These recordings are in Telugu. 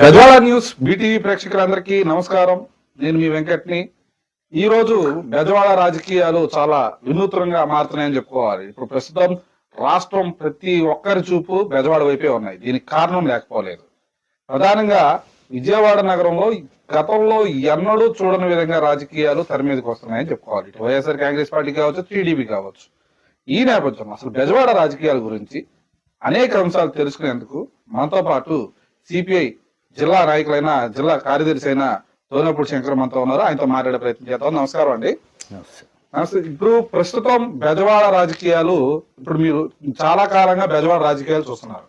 గద్వాల న్యూస్ బీటీవీ ప్రేక్షకులందరికీ నమస్కారం. నేను మీ వెంకట్ని. ఈ రోజు బెజవాడ రాజకీయాలు చాలా వినూత్నంగా మారుతున్నాయని చెప్పుకోవాలి. ఇప్పుడు ప్రస్తుతం రాష్ట్రం ప్రతి ఒక్కరి చూపు బెజవాడ వైపే ఉన్నాయి. దీనికి కారణం లేకపోలేదు. ప్రధానంగా విజయవాడ నగరంలో గతంలో ఎన్నడూ చూడని విధంగా రాజకీయాలు తెర మీదకి వస్తున్నాయని చెప్పుకోవాలి. ఇటు వైఎస్ఆర్ కాంగ్రెస్ పార్టీ కావచ్చు టీడీపీ కావచ్చు. ఈ నేపథ్యంలో అసలు బెజవాడ రాజకీయాల గురించి అనేక అంశాలు తెలుసుకునేందుకు మనతో పాటు సిపిఐ జిల్లా నాయకులైన జిల్లా కార్యదర్శి అయిన తోనపూడి శంకర్ మనతో ఉన్నారు. ఆయనతో మాట్లాడే ప్రయత్నం చేద్దాం. నమస్కారం అండి. నమస్తే. ఇప్పుడు ప్రస్తుతం బెజవాడ రాజకీయాలు ఇప్పుడు మీరు చాలా కాలంగా బెజవాడ రాజకీయాలు చూస్తున్నారు.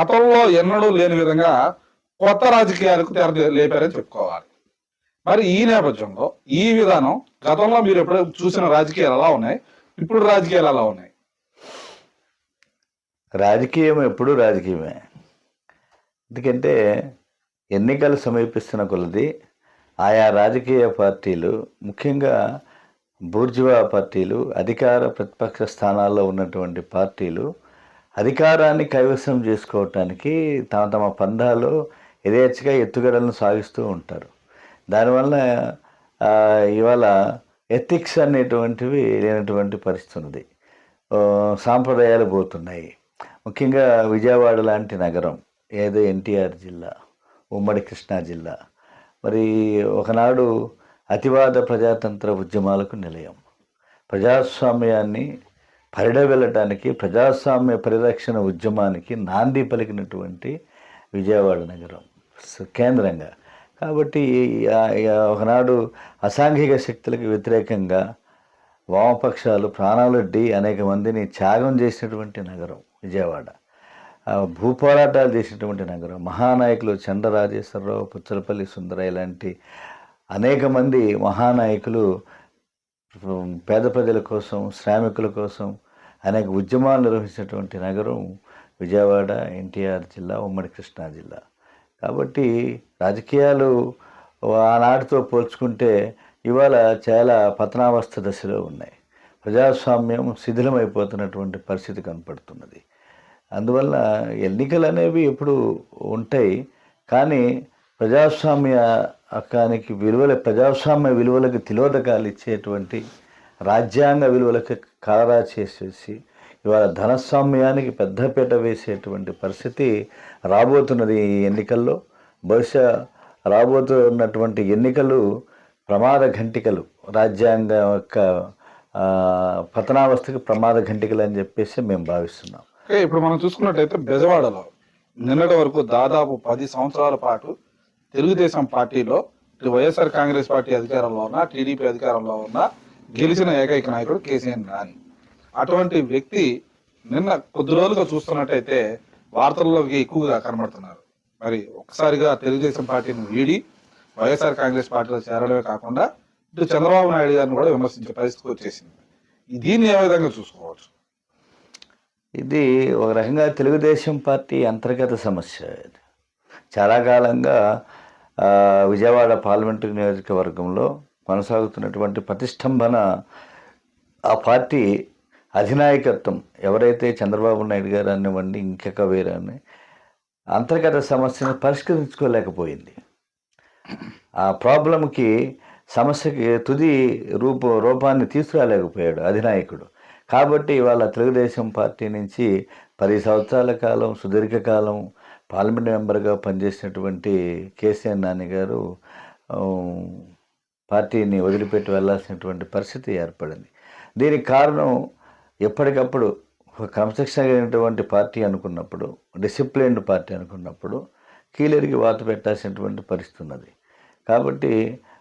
గతంలో ఎన్నడూ లేని విధంగా కొత్త రాజకీయాలకు తెర లేపారని చెప్పుకోవాలి. మరి ఈ నేపథ్యంలో ఈ విధానం గతంలో మీరు ఎప్పుడు చూసిన రాజకీయాలు ఎలా ఉన్నాయి? ఇప్పుడు రాజకీయాలు ఎలా ఉన్నాయి? రాజకీయం ఎప్పుడూ రాజకీయమే. ఎందుకంటే ఎన్నికలు సమీపిస్తున్న కొలది ఆయా రాజకీయ పార్టీలు ముఖ్యంగా బూర్జువా పార్టీలు అధికార ప్రతిపక్ష స్థానాల్లో ఉన్నటువంటి పార్టీలు అధికారాన్ని కైవసం చేసుకోవటానికి తమ తమ పందాలు యథేచ్ఛగా ఎత్తుగడలను సాగిస్తూ ఉంటారు. దానివల్ల ఇవాళ ఎథిక్స్ అనేటువంటివి లేనటువంటి పరిస్థితి ఉంది సాంప్రదాయాలు పోతున్నాయి. ముఖ్యంగా విజయవాడ లాంటి నగరం ఏదో ఎన్టీఆర్ జిల్లా ఉమ్మడి కృష్ణా జిల్లా. మరి ఒకనాడు అతివాద ప్రజాతంత్ర ఉద్యమాలకు నిలయం. ప్రజాస్వామ్యాన్ని పరిడవెళ్ళటానికి ప్రజాస్వామ్య పరిరక్షణ ఉద్యమానికి నాంది పలికినటువంటి విజయవాడ నగరం. కేంద్రంగా. కాబట్టి ఒకనాడు అసాంఘిక శక్తులకు వ్యతిరేకంగా వామపక్షాలు ప్రాణాలొడ్డి అనేక మందిని త్యాగం చేసినటువంటి నగరం విజయవాడ. భూపోరాటాలు చేసినటువంటి నగరం మహానాయకులు చండరాజేశ్వరరావు పుచ్చలపల్లి సుందరయ్య లాంటి అనేక మంది మహానాయకులు పేద ప్రజల కోసం శ్రామికుల కోసం అనేక ఉద్యమాలు నిర్వహించినటువంటి నగరం విజయవాడ ఎన్టీఆర్ జిల్లా ఉమ్మడి కృష్ణా జిల్లా. కాబట్టి రాజకీయాలు ఆనాటితో పోల్చుకుంటే ఇవాళ చాలా పతనావస్థ దశలో ఉన్నాయి. ప్రజాస్వామ్యం శిథిలమైపోతున్నటువంటి పరిస్థితి కనపడుతున్నది. అందువల్ల ఎన్నికలు అనేవి ఎప్పుడు ఉంటాయి. కానీ ప్రజాస్వామ్యానికి విలువల ప్రజాస్వామ్య విలువలకు తిలోదకాలు ఇచ్చేటువంటి రాజ్యాంగ విలువలకు కారా చేసేసి ఇవాళ ధనస్వామ్యానికి పెద్దపీట వేసేటువంటి పరిస్థితి రాబోతున్నది ఈ ఎన్నికల్లో. బహుశా రాబోతున్నటువంటి ఎన్నికలు ప్రమాద ఘంటికలు రాజ్యాంగం యొక్క పతనావస్థకు పతనావస్థకి ప్రమాద ఘంటికలు అని చెప్పేసి మేము భావిస్తున్నాం. ఓకే, ఇప్పుడు మనం చూసుకున్నట్టయితే బెజవాడలో నిన్నటి వరకు దాదాపు పది సంవత్సరాల పాటు తెలుగుదేశం పార్టీలో వైఎస్ఆర్ కాంగ్రెస్ పార్టీ అధికారంలో ఉన్న టీడీపీ అధికారంలో ఉన్న గెలిచిన ఏకైక నాయకుడు కేసీఆర్ నాని అటువంటి వ్యక్తి నిన్న కొద్ది రోజులుగా చూస్తున్నట్టయితే వార్తల్లోకి ఎక్కువగా కనబడుతున్నారు. మరి ఒకసారిగా తెలుగుదేశం పార్టీని వీడి వైఎస్ఆర్ కాంగ్రెస్ పార్టీలో చేరడమే కాకుండా ఇటు చంద్రబాబు నాయుడు గారిని కూడా విమర్శించే పరిస్థితి వచ్చేసింది. దీన్ని ఏ విధంగా చూసుకోవచ్చు? ఇది ఒక రకంగా తెలుగుదేశం పార్టీ అంతర్గత సమస్య ఇది. చాలా కాలంగా విజయవాడ పార్లమెంటరీ నియోజకవర్గంలో కొనసాగుతున్నటువంటి ప్రతిష్టంభన ఆ పార్టీ అధినాయకత్వం ఎవరైతే చంద్రబాబు నాయుడు గారు అనివ్వండి ఇంకొక వేరని అంతర్గత సమస్యను పరిష్కరించుకోలేకపోయింది. ఆ ప్రాబ్లంకి సమస్యకి తుది రూప రూపాన్ని తీసుకురాలేకపోయాడు అధినాయకుడు. కాబట్టి ఇవాళ తెలుగుదేశం పార్టీ నుంచి పది సంవత్సరాల కాలం సుదీర్ఘకాలం పార్లమెంట్ మెంబర్గా పనిచేసినటువంటి కేసీఆర్ నాని గారు పార్టీని వదిలిపెట్టి వెళ్ళాల్సినటువంటి పరిస్థితి ఏర్పడింది. దీనికి కారణం ఎప్పటికప్పుడు ఒక క్రమశిక్షణ అయినటువంటి పార్టీ అనుకున్నప్పుడు డిసిప్లిన్డ్ పార్టీ అనుకున్నప్పుడు కీలరికి వాత పెట్టాల్సినటువంటి పరిస్థితి ఉన్నది. కాబట్టి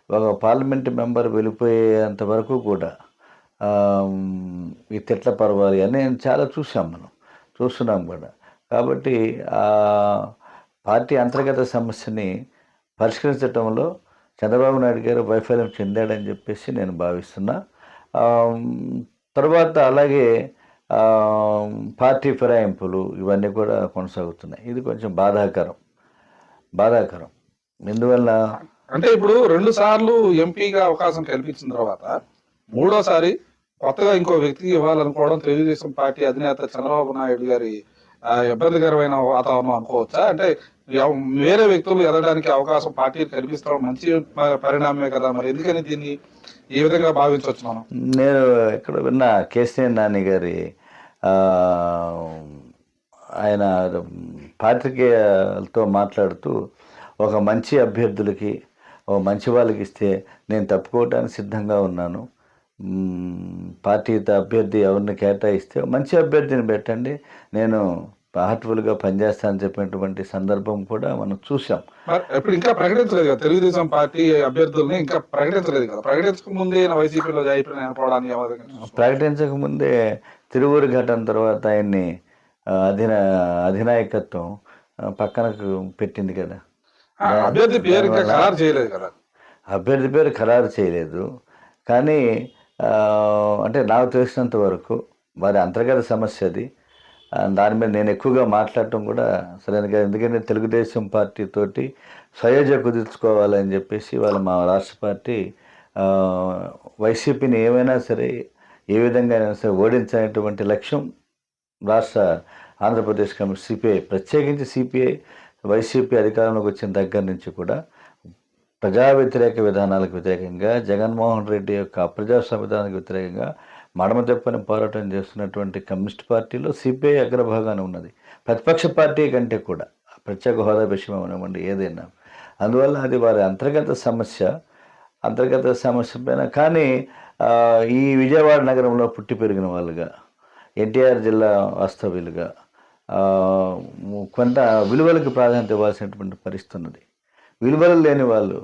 ఒక పార్లమెంట్ మెంబర్ వెళ్ళిపోయేంత వరకు కూడా ఈ తిట్ల పర్వాలి అని నేను చాలా చూసాం మనం. చూస్తున్నాం కూడా. కాబట్టి పార్టీ అంతర్గత సమస్యని పరిష్కరించడంలో చంద్రబాబు నాయుడు గారు వైఫల్యం చెందాడని చెప్పేసి నేను భావిస్తున్నా. తర్వాత అలాగే పార్టీ ఫిరాయింపులు ఇవన్నీ కూడా కొనసాగుతున్నాయి. ఇది కొంచెం బాధాకరం. బాధాకరం. ఎందువల్ల? అంటే ఇప్పుడు రెండు సార్లు ఎంపీగా అవకాశం కల్పించిన తర్వాత మూడోసారి కొత్తగా ఇంకో వ్యక్తికి ఇవ్వాలనుకోవడం తెలుగుదేశం పార్టీ అధినేత చంద్రబాబు నాయుడు గారి ఆ, ఇబ్బందికరమైన వాతావరణం అనుకోవచ్చా? అంటే వేరే వ్యక్తులు ఎదగడానికి అవకాశం పార్టీ కనిపిస్తాం మంచి పరిణామమే కదా మరి. ఎందుకని దీన్ని ఏ విధంగా భావించవచ్చు మనం? నేను ఇక్కడ విన్న కేసీఆర్ నాని గారి ఆయన పాత్రికేయులతో మాట్లాడుతూ ఒక మంచి అభ్యర్థులకి ఓ మంచి వాళ్ళకి ఇస్తే నేను తప్పుకోవడానికి సిద్ధంగా ఉన్నాను. పార్టీ అభ్యర్థి ఎవరిని కేటాయిస్తే మంచి అభ్యర్థిని పెట్టండి. నేను హార్ట్ఫుల్గా పనిచేస్తానని చెప్పినటువంటి సందర్భం కూడా మనం చూసాం ఇప్పుడు ఇంకా ప్రకటించలేదు కదా. తెలుగుదేశం పార్టీ అభ్యర్థుల్ని ఇంకా ప్రకటించలేదు కదా. ప్రకటించక ముందే వైసీపీలో అయిపోయిన ప్రకటించక ముందే తిరువురు ఘటన తర్వాత ఆయన్ని అధిన అధినాయకత్వం పక్కనకు పెట్టింది కదా. అభ్యర్థి పేరు ఖరారు చేయలేదు కదా. అభ్యర్థి పేరు ఖరారు చేయలేదు. కానీ అంటే నాకు తెలిసినంత వరకు వారి అంతర్గత సమస్య అది దాని మీద నేను ఎక్కువగా మాట్లాడటం కూడా సరైన కాదు. ఎందుకంటే తెలుగుదేశం పార్టీ తోటి సయోజ కుదుర్చుకోవాలని చెప్పేసి వాళ్ళ మా రాష్ట్ర పార్టీ వైసీపీని ఏమైనా సరే ఏ విధంగా అయినా సరే ఓడించేటువంటి లక్ష్యం రాష్ట్ర ఆంధ్రప్రదేశ్ కమిటీ సిపిఐ ప్రత్యేకించి సిపిఐ వైసీపీ అధికారంలోకి వచ్చిన దగ్గర నుంచి కూడా ప్రజా వ్యతిరేక విధానాలకు వ్యతిరేకంగా జగన్మోహన్ రెడ్డి యొక్క అప్రజాస్వామ్య సంవిధానానికి వ్యతిరేకంగా మడమ తెప్పని పోరాటం చేస్తున్నటువంటి కమ్యూనిస్ట్ పార్టీలో సిపిఐ అగ్రభాగాన ఉన్నది. ప్రతిపక్ష పార్టీ కంటే కూడా ప్రత్యేక హోదా విషయం అవనివ్వండి ఏదైనా. అందువల్ల అది వారి అంతర్గత సమస్య అంతర్గత సమస్య పైన కానీ ఈ విజయవాడ నగరంలో పుట్టి పెరిగిన వాళ్ళుగా ఎన్టీఆర్ జిల్లా వాస్తవ్యులుగా కొంత విలువలకు ప్రాధాన్యత ఇవ్వాల్సినటువంటి పరిస్థితి ఉన్నది. విలువలు లేని వాళ్ళు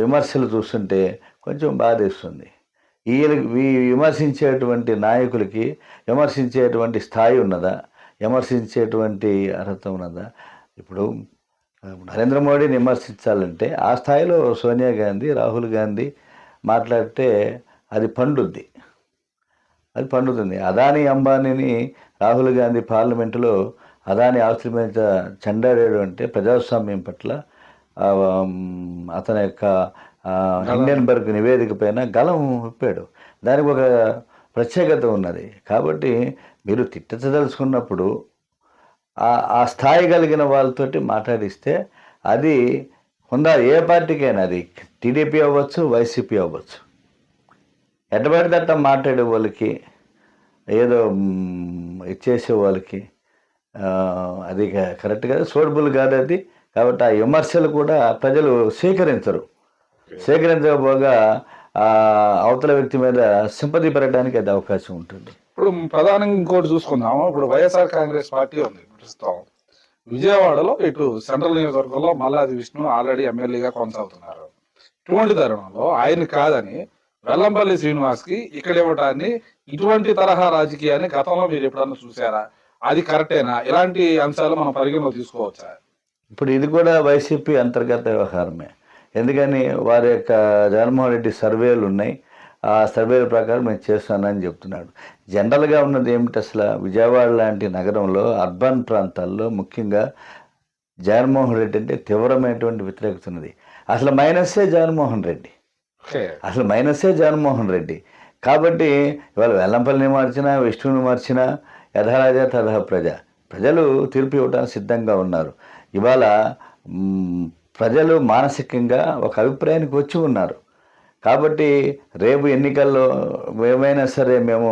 విమర్శలు చూస్తుంటే కొంచెం బాధేస్తుంది. ఈ విమర్శించేటువంటి నాయకులకి విమర్శించేటువంటి స్థాయి ఉన్నదా? విమర్శించేటువంటి అర్హత ఉన్నదా? ఇప్పుడు నరేంద్ర మోడీని విమర్శించాలంటే ఆ స్థాయిలో సోనియా గాంధీ రాహుల్ గాంధీ మాట్లాడితే అది పండుద్ది. అది పండుతుంది. అదాని అంబానీని రాహుల్ గాంధీ పార్లమెంటులో అదాని ఆస్తుల మీద చెండాడాడు అంటే ప్రజాస్వామ్యం పట్ల అతని యొక్క హిండెన్బర్గ్ నివేదిక పైన గలం విప్పాడు. దానికి ఒక ప్రత్యేకత ఉన్నది. కాబట్టి మీరు తిట్టదలుచుకున్నప్పుడు ఆ స్థాయి కలిగిన వాళ్ళతోటి మాట్లాడిస్తే అది హుందా ఏ పార్టీకైనా అది టీడీపీ అవ్వచ్చు వైసీపీ అవ్వచ్చు. ఎట్టబడితట్ట మాట్లాడే వాళ్ళకి ఏదో ఇచ్చేసే వాళ్ళకి అది కరెక్ట్ కాదు? సూటబుల్ కాదు అది. కాబట్టి ఆ విమర్శలు కూడా ప్రజలు స్వీకరించరు స్వీకరించకపోగా ఆ, అవతల వ్యక్తి మీద సింపతి పెరగడానికి అది అవకాశం ఉంటుంది. ఇప్పుడు ప్రధానంగా ఇంకోటి చూసుకుందాం. ఇప్పుడు వైఎస్ఆర్ కాంగ్రెస్ పార్టీ ఉంది ప్రస్తుతం. విజయవాడలో ఇటు సెంట్రల్ నియోజకవర్గంలో మల్లాది విష్ణు ఆల్రెడీ ఎమ్మెల్యేగా కొనసాగుతున్నారు. ఇటువంటి తరుణంలో ఆయన కాదని వెల్లంపల్లి శ్రీనివాస్కి ఇక్కడ ఇవ్వటాన్ని ఇటువంటి తరహా రాజకీయాన్ని గతంలో మీరు ఎప్పుడన్నా చూసారా అది కరెక్టేనా? ఇలాంటి అంశాలు మనం పరిగణలో తీసుకోవచ్చా? ఇప్పుడు ఇది కూడా వైసీపీ అంతర్గత వ్యవహారమే. ఎందుకని వారి యొక్క జగన్మోహన్ రెడ్డి సర్వేలు ఉన్నాయి. ఆ సర్వేల ప్రకారం నేను చేస్తానని చెప్తున్నాడు. జనరల్గా ఉన్నది ఏమిటి అసలు? విజయవాడ లాంటి నగరంలో అర్బన్ ప్రాంతాల్లో ముఖ్యంగా జగన్మోహన్ రెడ్డి అంటే తీవ్రమైనటువంటి వ్యతిరేకత ఉన్నది. అసలు మైనస్సే జగన్మోహన్ రెడ్డి. అసలు మైనసే జగన్మోహన్ రెడ్డి. కాబట్టి ఇవాళ వెల్లంపల్లిని మార్చినా విష్ణువుని మార్చినా యథారాజా తథా ప్రజ. ప్రజలు తీర్పు ఇవ్వడానికి సిద్ధంగా ఉన్నారు. ఇవాళ ప్రజలు మానసికంగా ఒక అభిప్రాయానికి వచ్చి ఉన్నారు. కాబట్టి రేపు ఎన్నికల్లో ఏమైనా సరే మేము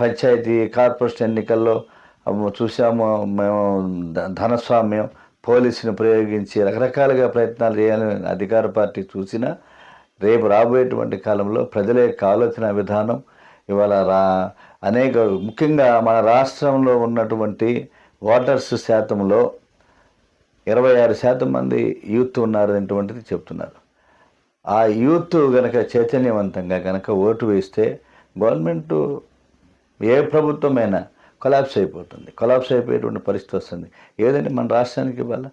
పంచాయతీ కార్పొరేషన్ ఎన్నికల్లో చూసాము మేము ధనస్వామ్యం పోలీసుని ప్రయోగించి రకరకాలుగా ప్రయత్నాలు చేయాలని అధికార పార్టీ చూసినా రేపు రాబోయేటువంటి కాలంలో ప్రజల యొక్క ఆలోచన విధానం ఇవాళ రా అనేక ముఖ్యంగా మన రాష్ట్రంలో ఉన్నటువంటి ఓటర్స్ శాతంలో ఇరవై ఆరు శాతం మంది యూత్ ఉన్నారు అనేటువంటిది చెప్తున్నారు. ఆ యూత్ గనక చైతన్యవంతంగా గనక ఓటు వేస్తే గవర్నమెంట్ ఏ ప్రభుత్వమైనా కొలాప్స్ అయిపోతుంది. కొలాప్స్ అయిపోయేటువంటి పరిస్థితి వస్తుంది. ఏదంటే మన రాష్ట్రానికి ఇవాళ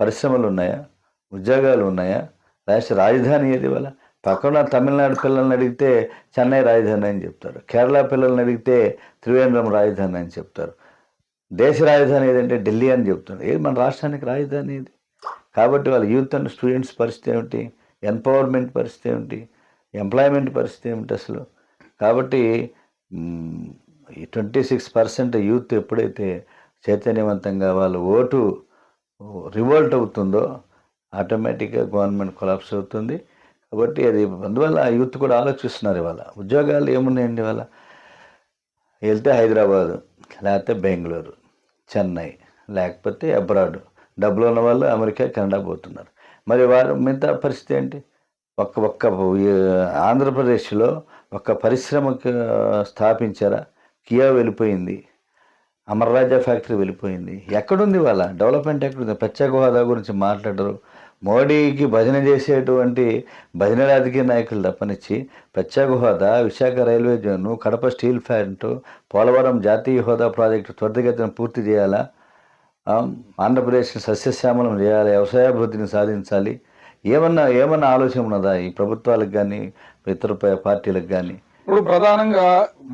పరిశ్రమలు ఉన్నాయా? ఉద్యోగాలు ఉన్నాయా? రాష్ట్ర రాజధాని ఏది ఇవాళ? పక్కన తమిళనాడు పిల్లల్ని అడిగితే చెన్నై రాజధాని అని చెప్తారు. కేరళ పిల్లల్ని అడిగితే త్రివేంద్రం రాజధాని అని చెప్తారు. దేశ రాజధాని ఏదంటే ఢిల్లీ అని చెప్తారు ఏది మన రాష్ట్రానికి రాజధాని ఇది? కాబట్టి వాళ్ళ యూత్ అండ్ స్టూడెంట్స్ పరిస్థితి ఏమిటి? ఎంపవర్మెంట్ పరిస్థితి ఏమిటి? ఎంప్లాయ్మెంట్ పరిస్థితి ఏమిటి అసలు? కాబట్టి ఈ ట్వంటీ సిక్స్ పర్సెంట్ యూత్ ఎప్పుడైతే చైతన్యవంతంగా వాళ్ళు ఓటు రివోల్ట్ అవుతుందో ఆటోమేటిక్గా గవర్నమెంట్ కొలాప్స్ అవుతుంది. కాబట్టి అది అందువల్ల యూత్ కూడా ఆలోచిస్తున్నారు ఇవాళ. ఉద్యోగాలు ఏమున్నాయండి ఇవాళ? వెళ్తే హైదరాబాదు లేకపోతే బెంగళూరు చెన్నై లేకపోతే అబ్రాడ్. డబ్బులు ఉన్న వాళ్ళు అమెరికా కెనడా పోతున్నారు. మరి వారు మిగతా పరిస్థితి ఏంటి? ఒక్క ఒక్క ఆంధ్రప్రదేశ్లో ఒక పరిశ్రమకు స్థాపించారా? కియా వెళ్ళిపోయింది. అమర్రాజా ఫ్యాక్టరీ వెళ్ళిపోయింది. ఎక్కడుంది వాళ్ళ డెవలప్మెంట్ ఎక్కడుంది? ప్రత్యేక హోదా గురించి మాట్లాడరు. మోడీకి భజన చేసేటువంటి భజన రాజకీయ నాయకులు తప్పనిచ్చి ప్రత్యేక హోదా Visakha railway zone Kadapa steel plant Polavaram జాతీయ హోదా ప్రాజెక్టు త్వరితగతిన పూర్తి చేయాలా? ఆ, ఆంధ్రప్రదేశ్ని సస్యశ్యామలం చేయాలి వ్యవసాయాభివృద్ధిని సాధించాలి. ఏమన్నా ఏమన్నా ఆలోచన ఉన్నదా ఈ ప్రభుత్వాలకు కానీ ఇతర పార్టీలకు కానీ ఇప్పుడు ప్రధానంగా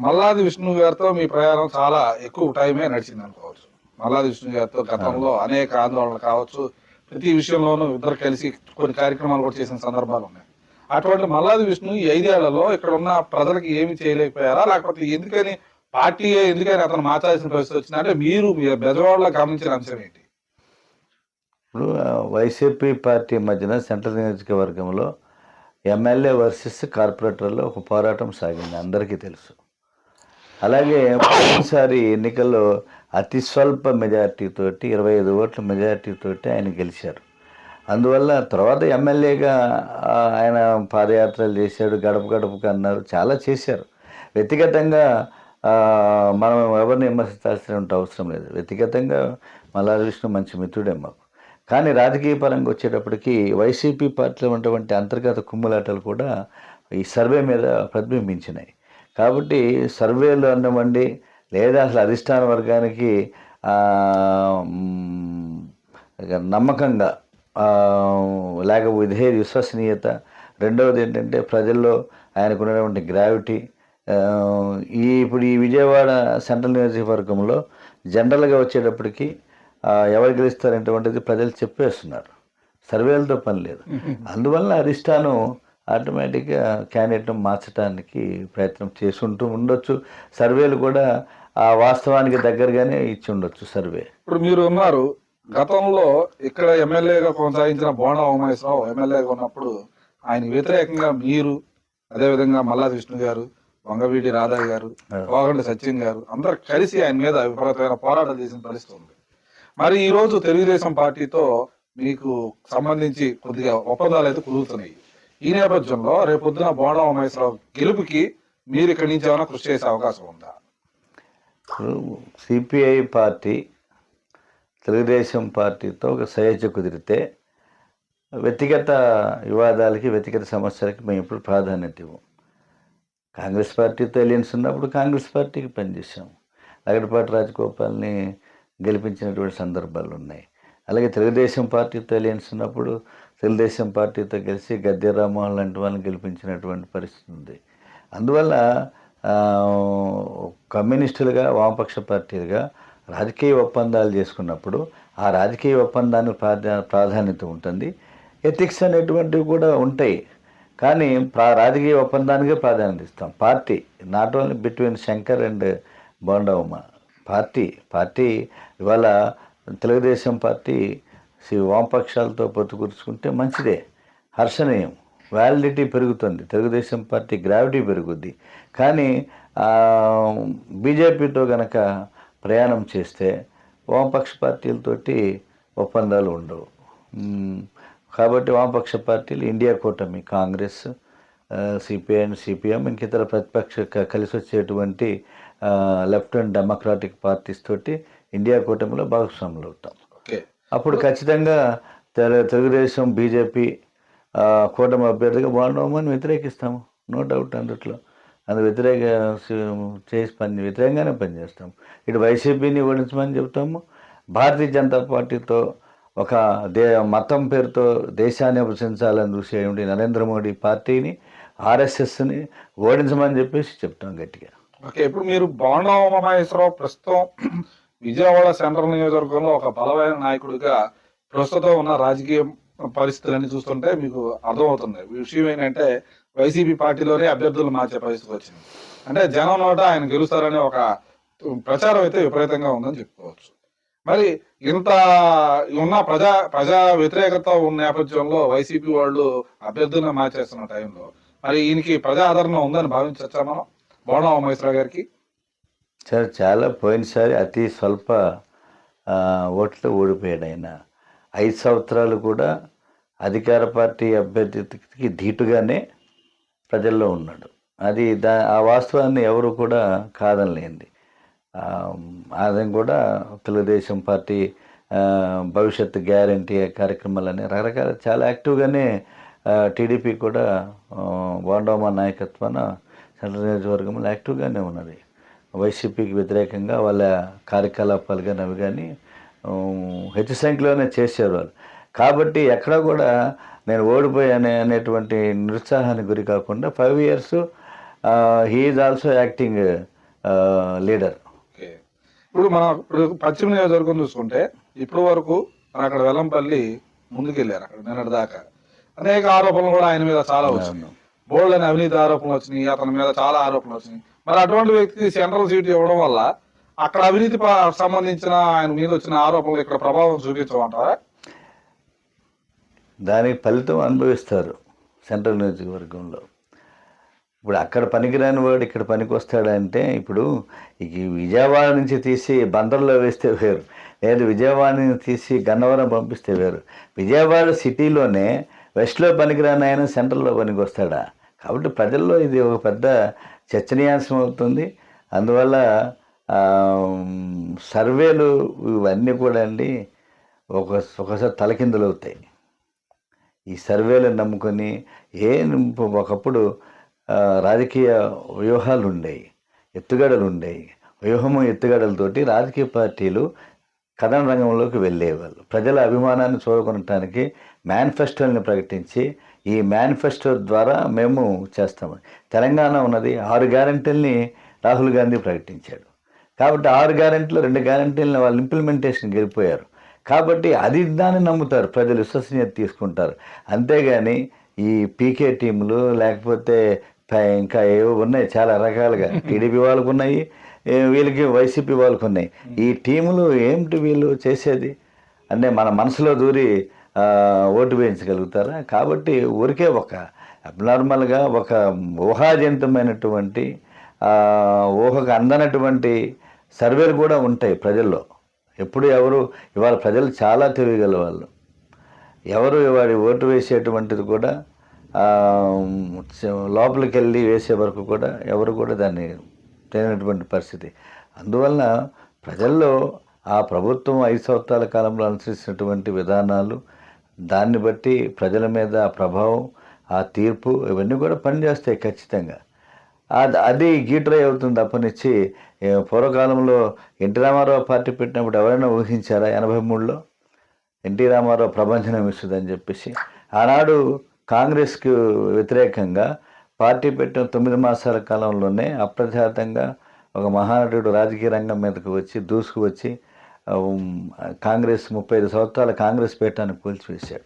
మల్లాది విష్ణు గారితో మీ ప్రయాణం చాలా ఎక్కువ టైమే నడిచింది అనుకోవచ్చు మల్లాది విష్ణు గారితో గతంలో అనేక ఆందోళనలు కావచ్చు. ప్రతి విషయంలోనూ ఇద్దరు కలిసి కొన్ని కార్యక్రమాలు కూడా చేసిన సందర్భాలు ఉన్నాయి. అటువంటి మల్లాది విష్ణు ఈ ఐదేళ్ళలో ఇక్కడ ఉన్న ప్రజలకు ఏమి చేయలేకపోయారా? లేకపోతే ఎందుకని పార్టీ ఎందుకని అతను మార్చాల్సిన పరిస్థితి వచ్చింది? అంటే మీరు మీ బెజవాడలో గమనించిన అంశం ఏంటి? ఇప్పుడు వైసీపీ పార్టీ మధ్యన సెంట్రల్ నియోజకవర్గంలో ఎమ్మెల్యే వర్సెస్ కార్పొరేటర్లో ఒక పోరాటం సాగింది. అందరికీ తెలుసు. అలాగే మొదటిసారి ఎన్నికల్లో అతి స్వల్ప మెజార్టీతోటి ఇరవై ఐదు ఓట్ల మెజార్టీతోటి ఆయన గెలిచారు. అందువల్ల తర్వాత ఎమ్మెల్యేగా ఆయన పాదయాత్రలు చేశాడు గడప గడపకు అన్నారు చాలా చేశారు. వ్యక్తిగతంగా మనం ఎవరిని విమర్శించాల్సిన అవసరం లేదు. వ్యక్తిగతంగా మల్లారి విష్ణు మంచి మిత్రుడే మాకు. కానీ రాజకీయ పరంగా వచ్చేటప్పటికి వైసీపీ పార్టీలో ఉన్నటువంటి అంతర్గత కుమ్ములాటలు కూడా ఈ సర్వే మీద ప్రతిబింబించినాయి. కాబట్టి సర్వేలు అన్నవండి లేదా అసలు అధిష్టాన వర్గానికి నమ్మకంగా ఆ, లేక విధేయ విశ్వసనీయత. రెండవది ఏంటంటే ప్రజల్లో ఆయనకు ఉన్నటువంటి గ్రావిటీ ఈ ఇప్పుడు ఈ విజయవాడ సెంట్రల్ నియోజకవర్గంలో జనరల్గా వచ్చేటప్పటికి ఎవరు గెలుస్తారనేటువంటిది ప్రజలు చెప్పేస్తున్నారు. సర్వేలతో పని లేదు. అందువల్ల అధిష్టానం ఆటోమేటిక్గా క్యాండిడేట్ను మార్చడానికి ప్రయత్నం చేసి ఉంటూ ఉండొచ్చు. సర్వేలు కూడా ఆ వాస్తవానికి దగ్గరగానే ఇచ్చి ఉండొచ్చు సర్వే. ఇప్పుడు మీరు ఉన్నారు. గతంలో ఇక్కడ ఎమ్మెల్యేగా కొనసాగించిన బోండా ఉమేశ్వరరావు ఎమ్మెల్యేగా ఉన్నప్పుడు ఆయన వ్యతిరేకంగా మీరు అదేవిధంగా మల్లాది విష్ణు గారు వంగవీటి రాధా గారు కోగండి సత్యం గారు అందరు కలిసి ఆయన మీద విపరీతమైన పోరాటం చేసిన పరిస్థితి ఉంది. మరి ఈ రోజు తెలుగుదేశం పార్టీతో మీకు సంబంధించి కొద్దిగా ఒప్పందాలు అయితే కుదురుతున్నాయి. ఈ నేపథ్యంలో రేపొద్దున బోండా ఉమేశ్వరరావు గెలుపుకి మీరు ఇక్కడి నుంచి ఏమైనా కృషి చేసే అవకాశం ఉందా? సిపిఐ పార్టీ తెలుగుదేశం పార్టీతో ఒక సహజ కుదిరితే వ్యక్తిగత వివాదాలకి వ్యక్తిగత సమస్యలకి మేము ఇప్పుడు ప్రాధాన్యత ఇవ్వం. కాంగ్రెస్ పార్టీతో ఎలియన్స్ ఉన్నప్పుడు కాంగ్రెస్ పార్టీకి పనిచేసాం లగడపాటి రాజగోపాల్ని గెలిపించినటువంటి సందర్భాలు ఉన్నాయి. అలాగే తెలుగుదేశం పార్టీతో ఎలియన్స్ ఉన్నప్పుడు తెలుగుదేశం పార్టీతో కలిసి గద్దె రామ్మోహన్ లాంటి వాళ్ళని గెలిపించినటువంటి పరిస్థితి ఉంది. అందువల్ల కమ్యూనిస్టులుగా వామపక్ష పార్టీలుగా రాజకీయ ఒప్పందాలు చేసుకున్నప్పుడు ఆ రాజకీయ ఒప్పందానికి ప్రాధా ప్రాధాన్యత ఉంటుంది. ఎథిక్స్ అనేటువంటివి కూడా ఉంటాయి. కానీ ప్రా రాజకీయ ఒప్పందానికే ప్రాధాన్యత ఇస్తాం. Party not only between Shankar and Bondavamma party party ఇవాళ తెలుగుదేశం పార్టీ శ్రీ వామపక్షాలతో పొత్తు కూర్చుకుంటే మంచిదే. హర్షణీయం. వ్యాలిడిటీ పెరుగుతుంది. తెలుగుదేశం పార్టీ గ్రావిటీ పెరుగుద్ది. కానీ బీజేపీతో గనక ప్రయాణం చేస్తే వామపక్ష పార్టీలతోటి ఒప్పందాలు ఉండవు. కాబట్టి వామపక్ష పార్టీలు ఇండియా కూటమి కాంగ్రెస్ సిపిఐ అండ్ సిపిఎం ఇంక ఇతర ప్రతిపక్ష కలిసి వచ్చేటువంటి లెఫ్ట్ అండ్ డెమోక్రాటిక్ పార్టీస్ తోటి ఇండియా కూటమిలో భాగస్వాములు అవుతాం అప్పుడు ఖచ్చితంగా తెలుగుదేశం బీజేపీ కూటమి అభ్యర్థిగా బాగుండమని వ్యతిరేకిస్తాము. నో డౌట్ అందుట్లో. అందు వ్యతిరేక చేసి పని వ్యతిరేకంగానే పనిచేస్తాం. ఇటు వైసీపీని ఓడించమని చెప్తాము. భారతీయ జనతా పార్టీతో ఒక దే మతం పేరుతో దేశాన్ని విభజించాలని చూసేటువంటి నరేంద్ర మోడీ పార్టీని ఆర్ఎస్ఎస్ని ఓడించమని చెప్పేసి చెప్తాం గట్టిగా. ఓకే ఇప్పుడు మీరు బోండా ప్రస్తుతం విజయవాడ సెంట్రల్ నియోజకవర్గంలో ఒక బలమైన నాయకుడిగా ప్రస్తుతం ఉన్న రాజకీయ పరిస్థితులన్నీ చూస్తుంటే మీకు అర్థమవుతుంది. విషయం ఏంటంటే వైసీపీ పార్టీలోనే అభ్యర్థులు మార్చే పరిస్థితి వచ్చింది. అంటే జనం నోట ఆయన గెలుస్తారనే ఒక ప్రచారం అయితే విపరీతంగా ఉందని చెప్పుకోవచ్చు. మరి ఇంత ఉన్న ప్రజా ప్రజా వ్యతిరేకత ఉన్న నేపథ్యంలో వైసీపీ వాళ్ళు అభ్యర్థులను మార్చేస్తున్న టైంలో మరి ఈయనకి ప్రజా ఆదరణ ఉందని భావించచ్చా మనం? బోనం మహేశ్వర గారికి. చాలా చాలా పోయినసారి అతి స్వల్ప ఓట్లు ఓడిపోయాడు ఆయన. ఐదు సంవత్సరాలు కూడా అధికార పార్టీ అభ్యర్థికి ధీటుగానే ప్రజల్లో ఉన్నాడు. అది దా ఆ వాస్తవాన్ని ఎవరు కూడా కాదనలేంది. ఆ, కూడా తెలుగుదేశం పార్టీ భవిష్యత్ భవిష్యత్తు గ్యారంటీ కార్యక్రమాలని రకరకాల చాలా యాక్టివ్గానే టీడీపీ కూడా బోండోమా నాయకత్వాన సెంట్రల్ నియోజకవర్గంలో యాక్టివ్గానే ఉన్నది. వైసీపీకి వ్యతిరేకంగా వాళ్ళ కార్యకలాపాలు కానీ అవి కానీ హెచ్చు సంఖ్యలోనే చేశారు వాళ్ళు. కాబట్టి ఎక్కడ కూడా నేను ఓడిపోయాను అనేటువంటి నిరుత్సాహానికి గురి కాకుండా five years he's also acting leader. Okay. ఇప్పుడు మనం ఇప్పుడు పశ్చిమ నియోజకవర్గం చూసుకుంటే ఇప్పటి వరకు అక్కడ వెల్లంపల్లి ముందుకెళ్ళారు అక్కడ నిన్నటి దాకా. అనేక ఆరోపణలు కూడా ఆయన మీద చాలా వచ్చినాయి. బోల్డ్ అని అవినీతి ఆరోపణలు వచ్చినాయి అతని మీద చాలా ఆరోపణలు వచ్చినాయి. మరి అటువంటి వ్యక్తికి సెంట్రల్ సీట్ ఇవ్వడం వల్ల అక్కడ అవినీతి సంబంధించిన ఆయన మీద వచ్చిన ఆరోపణలు ఇక్కడ ప్రభావం చూపించమంటారా దానికి ఫలితం అనుభవిస్తారు సెంట్రల్ నియోజకవర్గంలో. ఇప్పుడు అక్కడ పనికిరాని వాడు ఇక్కడ పనికి వస్తాడంటే ఇప్పుడు ఈ విజయవాడ నుంచి తీసి బందర్లో వేస్తే వేరు లేదు విజయవాడ నుంచి తీసి గన్నవరం పంపిస్తే వేరు. విజయవాడ సిటీలోనే వెస్ట్లో పనికిరాని ఆయన సెంట్రల్లో పనికి వస్తాడా కాబట్టి ప్రజల్లో ఇది ఒక పెద్ద చర్చనీయాంశం అవుతుంది అందువల్ల సర్వేలు ఇవన్నీ కూడా అండి ఒక ఒకసారి తలకిందులు అవుతాయి ఈ సర్వేలు నమ్ముకొని ఏ ఒకప్పుడు రాజకీయ వ్యూహాలు ఉండేవి ఎత్తుగడలు ఉండేవి వ్యూహము ఎత్తుగడలతోటి రాజకీయ పార్టీలు కథన రంగంలోకి వెళ్ళేవాళ్ళు. ప్రజల అభిమానాన్ని చూరకొనటానికి మేనిఫెస్టోల్ని ప్రకటించి ఈ మేనిఫెస్టో ద్వారా మేము చేస్తాము. తెలంగాణ ఉన్నది ఆరు గ్యారంటీల్ని రాహుల్ గాంధీ ప్రకటించాడు. కాబట్టి ఆరు గ్యారంటీలు రెండు గ్యారంటీలను వాళ్ళు ఇంప్లిమెంటేషన్ గెలిపోయారు కాబట్టి అది దాన్ని నమ్ముతారు. ప్రజలు విశ్వసనీయత తీసుకుంటారు. అంతేగాని ఈ పీకే టీములు లేకపోతే ఇంకా ఏవో ఉన్నాయి చాలా రకాలుగా. టీడీపీ వాళ్ళకు ఉన్నాయి వీళ్ళకి వైసీపీ వాళ్ళకు ఉన్నాయి ఈ టీములు ఏమిటి వీళ్ళు చేసేది? అంటే మన మనసులో దూరి ఓటు వేయించగలుగుతారా? కాబట్టి ఊరికే ఒక అబ్నార్మల్గా ఒక ఊహాజనితమైనటువంటి ఊహకు అందనటువంటి సర్వేలు కూడా ఉంటాయి ప్రజల్లో. ఎప్పుడు ఎవరు ఇవాళ ప్రజలు చాలా తెలియగల వాళ్ళు. ఎవరు వాడి ఓటు వేసేటువంటిది కూడా లోపలికి వెళ్ళి వేసే వరకు కూడా ఎవరు కూడా దాన్ని లేనటువంటి పరిస్థితి. అందువలన ప్రజల్లో ఆ ప్రభుత్వం ఐదు సంవత్సరాల కాలంలో అనుసరిస్తున్నటువంటి విధానాలు దాన్ని బట్టి ప్రజల మీద ఆ ప్రభావం ఆ తీర్పు ఇవన్నీ కూడా పనిచేస్తాయి ఖచ్చితంగా. అది అది గీట్రై అవుతుంది తప్పనిచ్చి పూర్వకాలంలో ఎన్టీ రామారావు పార్టీ పెట్టినప్పుడు ఎవరైనా ఊహించారా ఎనభై మూడులో? ఎన్టీ రామారావు ప్రభంజనం ఇస్తుందని చెప్పేసి. ఆనాడు కాంగ్రెస్కి వ్యతిరేకంగా పార్టీ పెట్టిన తొమ్మిది మాసాల కాలంలోనే అప్రజాతంగా ఒక మహానటుడు రాజకీయ రంగం మీదకు వచ్చి దూసుకు వచ్చి కాంగ్రెస్ ముప్పై ఐదు సంవత్సరాల కాంగ్రెస్ పీఠాన్ని కూల్చివేశాడు.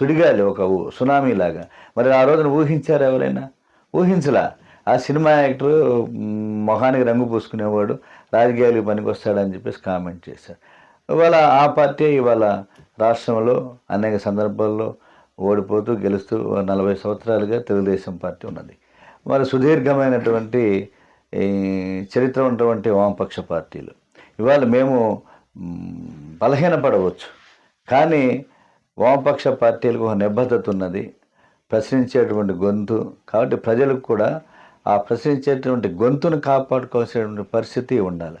సుడిగాలి ఒక ఊ- సునామీ లాగా. మరి ఆ రోజున ఊహించారు ఎవరైనా? ఊహించలా. ఆ సినిమా యాక్టర్ మొహానికి రంగు పూసుకునేవాడు రాజకీయాలకు పనికొస్తాడని చెప్పేసి కామెంట్ చేశారు. ఇవాళ ఆ పార్టీ ఇవాళ రాష్ట్రంలో అనేక సందర్భాల్లో ఓడిపోతూ గెలుస్తూ నలభై సంవత్సరాలుగా తెలుగుదేశం పార్టీ ఉన్నది. మరి సుదీర్ఘమైనటువంటి ఈ, చరిత్ర ఉన్నటువంటి వామపక్ష పార్టీలు. ఇవాళ మేము బలహీనపడవచ్చు. కానీ వామపక్ష పార్టీలకు ఒక నిబద్ధత ఉన్నది. ప్రశ్నించేటువంటి గొంతు. కాబట్టి ప్రజలకు కూడా ఆ ప్రశ్నించేటువంటి గొంతును కాపాడుకోవాల్సినటువంటి పరిస్థితి ఉండాలి.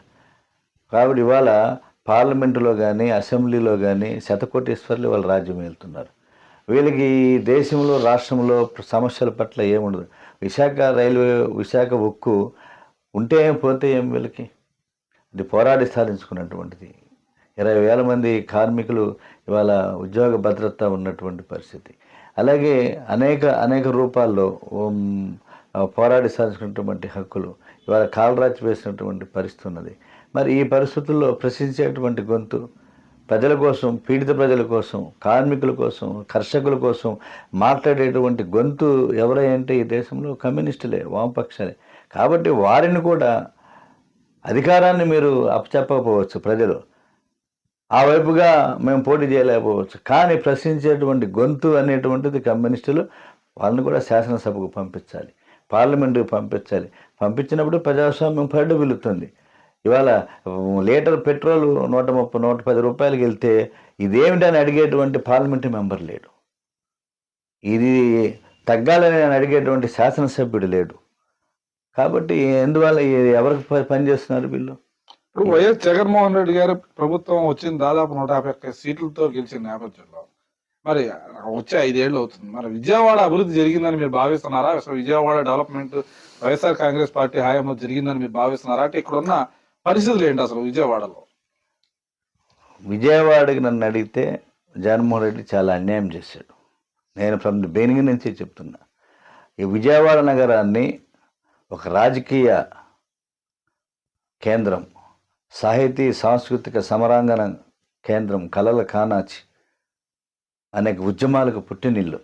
కాబట్టి ఇవాళ పార్లమెంటులో కానీ అసెంబ్లీలో కానీ శతకోటీశ్వర్లు వాళ్ళ రాజ్యం వెళ్తున్నారు. వీళ్ళకి ఈ దేశంలో రాష్ట్రంలో సమస్యల పట్ల ఏముండదు. విశాఖ రైల్వే విశాఖ ఉక్కు ఉంటే ఏం పోతే ఏం వీళ్ళకి? ఇది పోరాడి సాధించుకున్నటువంటిది. ఇరవై వేల మంది కార్మికులు ఇవాళ ఉద్యోగ భద్రత ఉన్నటువంటి పరిస్థితి. అలాగే అనేక అనేక రూపాల్లో పోరాడి సాధించుకున్నటువంటి హక్కులు ఇవాళ కాలరాచి వేసినటువంటి పరిస్థితి ఉన్నది. మరి ఈ పరిస్థితుల్లో ప్రశ్నించేటువంటి గొంతు ప్రజల కోసం పీడిత ప్రజల కోసం కార్మికుల కోసం కర్షకుల కోసం మాట్లాడేటువంటి గొంతు ఎవరంటే ఈ దేశంలో కమ్యూనిస్టులే వామపక్షాలే. కాబట్టి వారిని కూడా అధికారాన్ని మీరు అప్పచెప్పకపోవచ్చు ప్రజలు. ఆ వైపుగా మేము పోటీ చేయలేకపోవచ్చు. కానీ ప్రశ్నించేటువంటి గొంతు అనేటువంటిది కమ్యూనిస్టులు వాళ్ళని కూడా శాసనసభకు పంపించాలి. పార్లమెంటుకు పంపించాలి. పంపించినప్పుడు ప్రజాస్వామ్యం పరిడు వెళుతుంది ఇవాళ లీటర్ పెట్రోల్ నూట ముప్పై నూట పది రూపాయలకి వెళ్తే ఇదేమిటని అడిగేటువంటి పార్లమెంటు మెంబర్ లేడు. ఇది తగ్గాలని అని అడిగేటువంటి శాసనసభ్యుడు లేడు. కాబట్టి ఎందువల్ల ఎవరికి పని పనిచేస్తున్నారు వీళ్ళు? ఇప్పుడు వైఎస్ జగన్మోహన్ రెడ్డి గారు ప్రభుత్వం వచ్చింది దాదాపు నూట యాభై ఒక్క సీట్లతో గెలిచిన నేపథ్యంలో మరి వచ్చే ఐదేళ్ళు అవుతుంది. మరి విజయవాడ అభివృద్ధి జరిగిందని మీరు భావిస్తున్నారా? అసలు Vijayawada development YSR Congress party హయాంలో జరిగిందని మీరు భావిస్తున్నారా? అంటే ఇక్కడ ఉన్న పరిస్థితులు ఏంటి అసలు విజయవాడలో? విజయవాడకి నన్ను అడిగితే జగన్మోహన్ రెడ్డి చాలా అన్యాయం చేశాడు. నేను ఫ్రమ్ ది బిగినింగ్ నుంచి చెప్తున్నా. ఈ విజయవాడ నగరాన్ని ఒక రాజకీయ కేంద్రం సాహితీ సాంస్కృతిక సమరాంగణ కేంద్రం కలల కానాచి అనేక ఉద్యమాలకు పుట్టినిల్లు.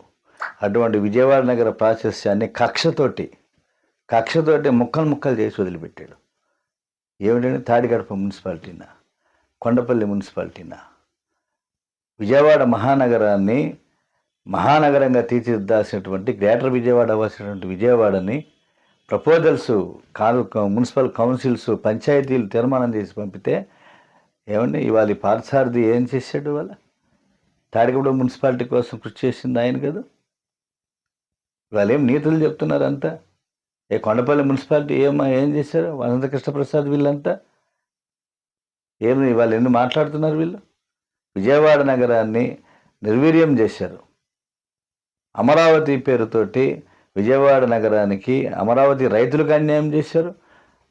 అటువంటి విజయవాడ నగర ప్రాశస్యాన్ని కక్షతోటి కక్షతోటి ముక్కలు ముక్కలు చేసి వదిలిపెట్టాడు. ఏమిటంటే తాడిగడప మున్సిపాలిటీనా? కొండపల్లి మున్సిపాలిటీనా? విజయవాడ మహానగరాన్ని మహానగరంగా తీర్చిదిద్దాల్సినటువంటి గ్రేటర్ విజయవాడ అవ్వాల్సినటువంటి విజయవాడని ప్రపోజల్స్ కారు మున్సిపల్ కౌన్సిల్స్ పంచాయతీలు తీర్మానం చేసి పంపితే ఏమండి ఇవాళ ఈ పార్థసారథి ఏం చేశాడు ఇవాళ? తాడిగూడ మున్సిపాలిటీ కోసం కృషి చేసింది ఆయన కదా. ఇవాళ ఏం నీతులు చెప్తున్నారు అంతా? ఏ కొండపల్లి మున్సిపాలిటీ ఏమో ఏం చేశారు? వసంత కృష్ణప్రసాద్ వీళ్ళంతా? ఏమి వాళ్ళు ఎన్ని మాట్లాడుతున్నారు వీళ్ళు? విజయవాడ నగరాన్ని నిర్వీర్యం చేశారు. అమరావతి పేరుతోటి విజయవాడ నగరానికి అమరావతి రైతులకు అన్యాయం చేశారు.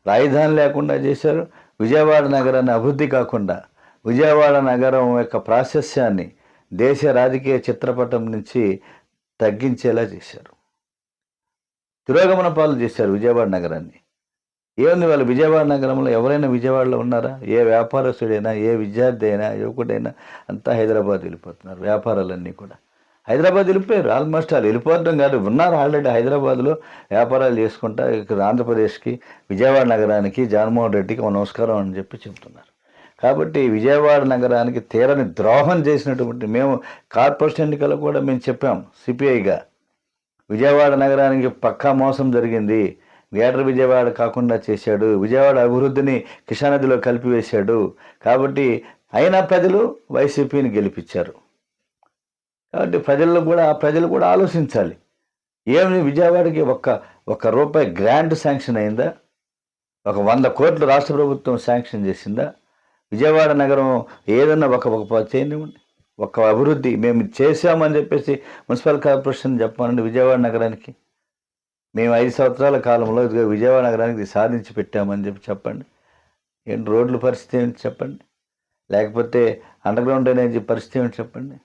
రాజధాని లేకుండా చేశారు. విజయవాడ నగరాన్ని అభివృద్ధి కాకుండా విజయవాడ నగరం యొక్క ప్రాశస్యాన్ని దేశ రాజకీయ చిత్రపటం నుంచి తగ్గించేలా చేశారు. తిరోగమన పాలు చేశారు విజయవాడ నగరాన్ని. ఏముంది వాళ్ళు విజయవాడ నగరంలో ఎవరైనా విజయవాడలో ఉన్నారా? ఏ వ్యాపారస్తుడైనా ఏ విద్యార్థి అయినా యువకుడైనా అంతా హైదరాబాద్ వెళ్ళిపోతున్నారు వ్యాపారాలన్నీ కూడా. హైదరాబాద్ వెళ్ళిపోయారు. ఆల్మోస్ట్ వాళ్ళు వెళ్ళిపోవడం కాదు. ఉన్నారు ఆల్రెడీ హైదరాబాద్లో వ్యాపారాలు చేసుకుంటా ఇక్కడ ఆంధ్రప్రదేశ్కి విజయవాడ నగరానికి జగన్మోహన్ రెడ్డికి నమస్కారం అని చెప్పి చెప్తున్నారు. కాబట్టి విజయవాడ నగరానికి తీరని ద్రోహం చేసినటువంటి మేము కార్పొరేషన్ ఎన్నికలు కూడా మేము చెప్పాం సిపిఐగా. విజయవాడ నగరానికి పక్కా మోసం జరిగింది. గ్రేటర్ విజయవాడ కాకుండా చేశాడు. విజయవాడ అభివృద్ధిని కృష్ణానదిలో కలిపివేశాడు. కాబట్టి అయినా ప్రజలు వైసీపీని గెలిపించారు. కాబట్టి ప్రజల్లో కూడా ప్రజలు కూడా ఆలోచించాలి. ఏమి విజయవాడకి ఒక్క ఒక్క రూపాయి గ్రాంట్ శాంక్షన్ అయిందా? ఒక వంద కోట్లు రాష్ట్ర ప్రభుత్వం శాంక్షన్ చేసిందా? విజయవాడ నగరం ఏదన్నా ఒక ఒక చేయనివ్వండి ఒక అభివృద్ధి మేము చేసామని చేశామని చెప్పేసి మున్సిపల్ కార్పొరేషన్ చెప్పానండి విజయవాడ నగరానికి. మేము ఐదు సంవత్సరాల కాలంలో ఇదిగో విజయవాడ నగరానికి ఇది సాధించి పెట్టామని చెప్పి చెప్పండి. ఏంటి రోడ్ల పరిస్థితి ఏమిటి చెప్పండి. లేకపోతే అండర్గ్రౌండ్ డ్రైనేజీ పరిస్థితి ఏమిటి చెప్పండి.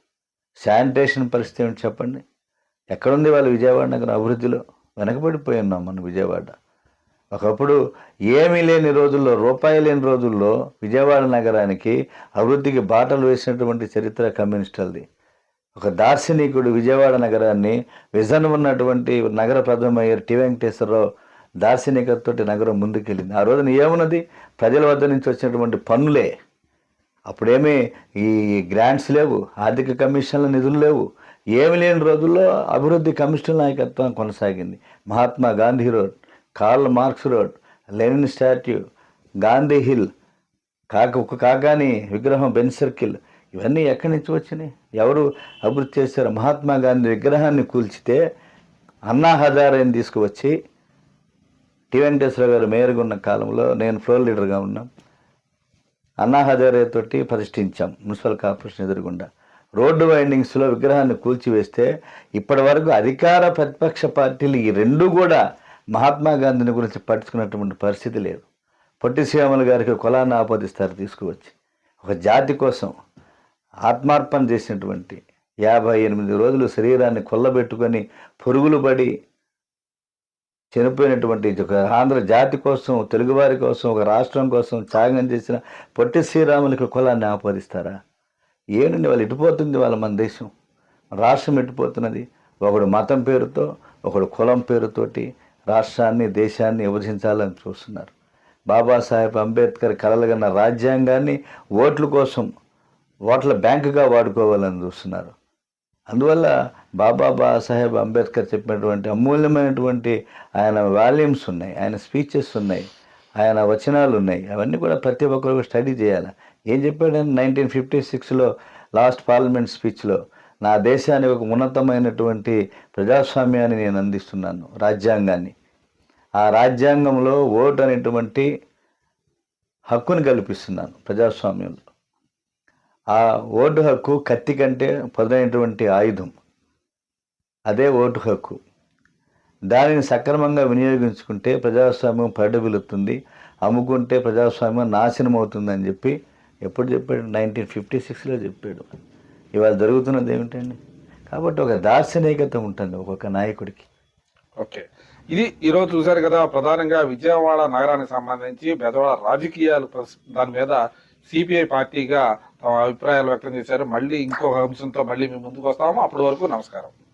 శానిటేషన్ పరిస్థితి ఏమిటి చెప్పండి. ఎక్కడుంది వాళ్ళు విజయవాడ నగరం అభివృద్ధిలో? వెనకబడిపోయి ఉన్నాం మన విజయవాడ. ఒకప్పుడు ఏమీ లేని రోజుల్లో రూపాయి లేని రోజుల్లో విజయవాడ నగరానికి అభివృద్ధికి బాటలు వేసినటువంటి చరిత్ర కమ్యూనిస్టులది. ఒక దార్శనికుడు విజయవాడ నగరాన్ని విజన్ ఉన్నటువంటి నగర ప్రథమ అయ్యారు టి వెంకటేశ్వరరావు దార్శనికతోటి నగరం ముందుకెళ్ళింది. ఆ రోజున ఏమున్నది? ప్రజల వద్ద నుంచి వచ్చినటువంటి పన్నులే. అప్పుడేమీ ఈ గ్రాంట్స్ లేవు ఆర్థిక కమిషన్ల నిధులు లేవు. ఏమి లేని రోజుల్లో అభివృద్ధి కమిషన్ నాయకత్వం కొనసాగింది. Mahatma Gandhi road. Karl Marx road Lenin statue Gandhi hill కాక ఒక కాకాని విగ్రహం బెన్ సర్కిల్ ఇవన్నీ ఎక్కడి నుంచి వచ్చినాయి? ఎవరు అభివృద్ధి చేశారు? మహాత్మా గాంధీ విగ్రహాన్ని కూల్చితే అన్నా హజారేని తీసుకువచ్చి టి వెంకటేశ్వర గారు మేయర్గా ఉన్న కాలంలో నేను ఫ్లోర్ లీడర్గా ఉన్నాం. అన్నా హజారే తోటి ప్రతిష్ఠించాం మున్సిపల్ కార్పొరేషన్ ఎదురుగుండా. రోడ్డు వైండింగ్స్లో విగ్రహాన్ని కూల్చివేస్తే ఇప్పటి వరకు అధికార ప్రతిపక్ష పార్టీలు ఈ రెండు కూడా మహాత్మా గాంధీని గురించి పట్టించుకున్నటువంటి పరిస్థితి లేదు. పొట్టి శ్రీరాములు గారికి కులాన్ని ఆపాదిస్తారు తీసుకువచ్చి. ఒక జాతి కోసం ఆత్మార్పణ చేసినటువంటి యాభై ఎనిమిది రోజులు శరీరాన్ని కొల్లబెట్టుకొని పురుగులు పడి చనిపోయినటువంటి ఒక ఆంధ్ర జాతి కోసం తెలుగువారి కోసం ఒక రాష్ట్రం కోసం త్యాగం చేసిన పొట్టి శ్రీరాములకి కులాన్ని ఆపాదిస్తారా? ఏంటండి వాళ్ళు ఇటుపోతుంది వాళ్ళ మన దేశం. రాష్ట్రం ఇటుపోతున్నది. ఒకడు మతం పేరుతో ఒకడు కులం పేరుతోటి రాష్ట్రాన్ని దేశాన్ని విభజించాలని చూస్తున్నారు. బాబాసాహెబ్ అంబేద్కర్ కలలుగన్న రాజ్యాంగాన్ని ఓట్ల కోసం ఓట్ల బ్యాంకుగా వాడుకోవాలని చూస్తున్నారు. అందువల్ల బాబా సాహెబ్ అంబేద్కర్ చెప్పినటువంటి అమూల్యమైనటువంటి ఆయన వాల్యూమ్స్ ఉన్నాయి ఆయన స్పీచెస్ ఉన్నాయి ఆయన వచనాలు ఉన్నాయి. అవన్నీ కూడా ప్రతి ఒక్కరు స్టడీ చేయాలి. ఏం చెప్పాడని నైన్టీన్ ఫిఫ్టీ సిక్స్లో లాస్ట్ పార్లమెంట్ స్పీచ్లో నా దేశాన్ని ఒక ఉన్నతమైనటువంటి ప్రజాస్వామ్యాన్ని నేను అందిస్తున్నాను రాజ్యాంగాన్ని. ఆ రాజ్యాంగంలో ఓటు అనేటువంటి హక్కును కల్పిస్తున్నాను ప్రజాస్వామ్యంలో. ఆ ఓటు హక్కు కత్తి కంటే పదునైనటువంటి ఆయుధం. అదే ఓటు హక్కు. దానిని సక్రమంగా వినియోగించుకుంటే ప్రజాస్వామ్యం పరిడవిలుతుంది అమ్ముకుంటే ప్రజాస్వామ్యం నాశనం అవుతుందని చెప్పి ఎప్పుడు చెప్పాడు? నైన్టీన్ ఫిఫ్టీ సిక్స్లో చెప్పాడు. ఇవాళ జరుగుతున్నది ఏమిటండి? కాబట్టి ఒక దార్శనికత ఉంటుంది ఒక్కొక్క నాయకుడికి. ఓకే. ఇది ఈరోజు చూశారు కదా ప్రధానంగా విజయవాడ నగరానికి సంబంధించి బెదవాడ రాజకీయాలు ప్రస్- దాని మీద సిపిఐ పార్టీగా తమ అభిప్రాయాలు వ్యక్తం చేశారు. మళ్ళీ ఇంకొక అంశంతో మళ్ళీ మేము ముందుకు వస్తాము. అప్పటి వరకు నమస్కారం.